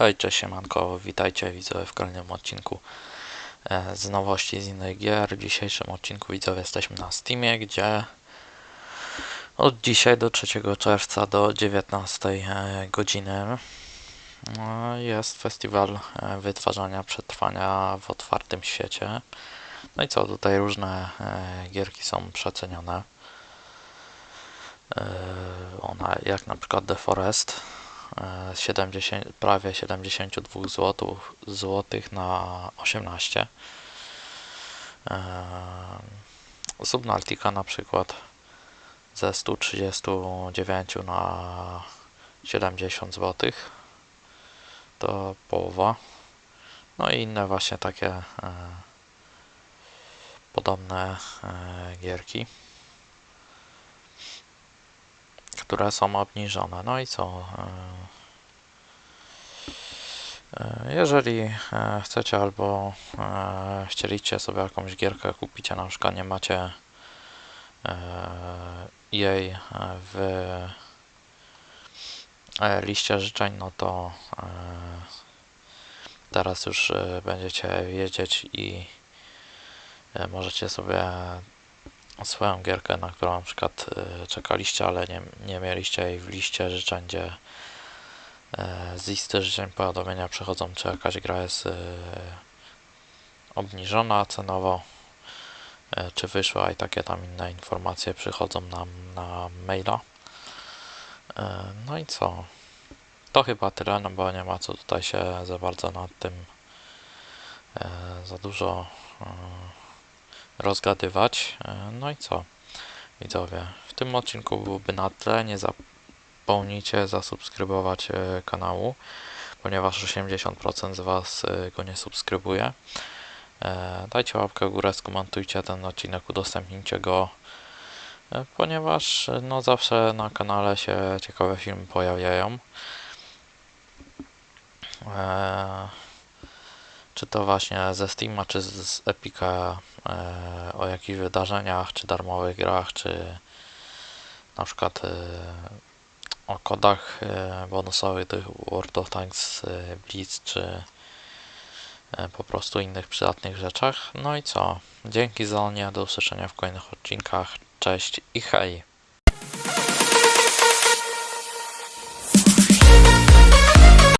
Hej, cześć siemanko, witajcie widzowie w kolejnym odcinku e, z nowości z innych gier. W dzisiejszym odcinku widzowie jesteśmy na Steamie, gdzie od dzisiaj do 3 czerwca do 19 e, godziny no, jest festiwal e, wytwarzania przetrwania w otwartym świecie. No i co, tutaj różne e, gierki są przecenione. E, Ona, jak na przykład The Forest, e, 70, prawie 72 zł, złotych na 18. E, Subnautica na przykład ze 139 na 70 zł. To połowa. No i inne właśnie takie e, podobne e, gierki które są obniżone. No i co? e, e, Jeżeli e, chcecie albo chcieliście sobie jakąś gierkę kupić, a na przykład nie macie jej w liście życzeń, no to teraz już będziecie wiedzieć i możecie sobie swoją gierkę, na którą na przykład e, czekaliście, ale nie, nie mieliście jej w liście życzeń, gdzie e, z listy życzeń powiadomienia przychodzą, czy jakaś gra jest e, obniżona cenowo, czy wyszła i takie tam inne informacje przychodzą nam na maila. No i co? To chyba tyle, no bo nie ma co tutaj się za bardzo nad tym za dużo rozgadywać. E, No i co? Widzowie, w tym odcinku byłoby na tyle. Nie zapomnijcie zasubskrybować e, kanału, ponieważ 80% z Was e, go nie subskrybuje. Dajcie łapkę w górę, skomentujcie ten odcinek, udostępnijcie go, ponieważ no zawsze na kanale się ciekawe filmy pojawiają. E, Czy to właśnie ze Steama, czy z- Epica e, o jakichś wydarzeniach, czy darmowych grach, czy na przykład e, o kodach e, bonusowych tych World of Tanks e, Blitz, czy e, po prostu innych przydatnych rzeczach. No i co? Dzięki za nie, do usłyszenia w kolejnych odcinkach. Cześć i hej!